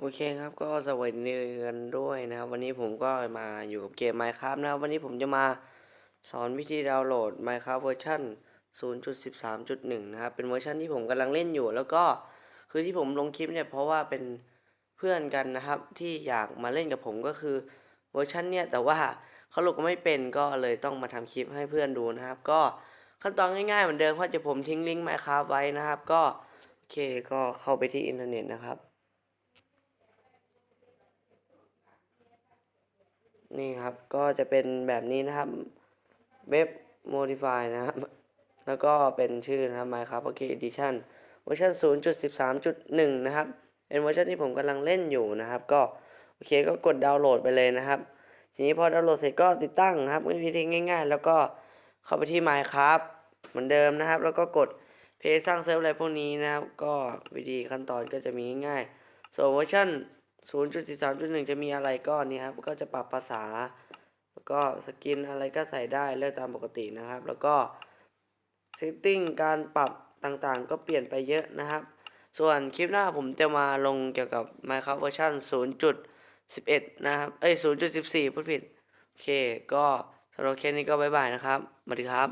โอเคครับก็สวัสดีกันด้วยนะครับ วันนี้ผมก็มาอยู่กับเกม Minecraft นะครับ วันนี้ผมจะมาสอนวิธีดาวน์โหลด Minecraft เวอร์ชัน0.13.1 นะครับ เป็นเวอร์ชันที่ผมกำลังเล่นอยู่ แล้วก็คือที่ผมลงคลิปเนี่ยเพราะว่าเป็นเพื่อนกันนะครับ ที่อยากมาเล่นกับผมก็คือเวอร์ชันเนี่ยแต่ว่าเขาลงไม่เป็นก็เลยต้องมาทำคลิปให้เพื่อนดูนะครับ ก็ขั้นตอนง่ายๆเหมือนเดิมเพราะจะผมทิ้งลิงก์ Minecraft ไว้นะครับ ก็โอเคก็เข้าไปที่อินเทอร์เน็ตนะครับ นี่ครับก็จะเป็นแบบนี้นะครับเว็บ modify นะครับ แล้วก็เป็นชื่อนะครับ Minecraft Pocket Edition เวอร์ชัน0.13.1 นะครับ เป็นเวอร์ชันที่ผมกำลังเล่นอยู่นะครับ ก็โอเคก็กดดาวน์โหลดไปเลยนะครับ ทีนี้พอดาวน์โหลดเสร็จก็ติดตั้งครับวิธีง่าย ๆ แล้วก็เข้าไปที่ Minecraft เหมือนเดิมนะครับ แล้วก็กดเพย์สร้างเซิร์ฟอะไรพวกนี้นะครับ ก็วิธีขั้นตอนก็จะมีง่ายๆส่วนเวอร์ชัน 0.13.1 จะมีอะไรก็นี่ครับ ก็จะปรับภาษา แล้วก็สกินอะไรก็ใส่ได้เลือกตามปกตินะครับ แล้วก็เซตติ้งการปรับต่างๆ ก็เปลี่ยนไปเยอะนะครับ ส่วนคลิปหน้าผมจะมาลงเกี่ยวกับ Minecraft เวอร์ชัน0.11 นะครับ เอ้ย 0.14 พูดผิด โอเค ก็สำหรับเคสนี้ก็บ๊ายบายนะครับสวัสดีครับ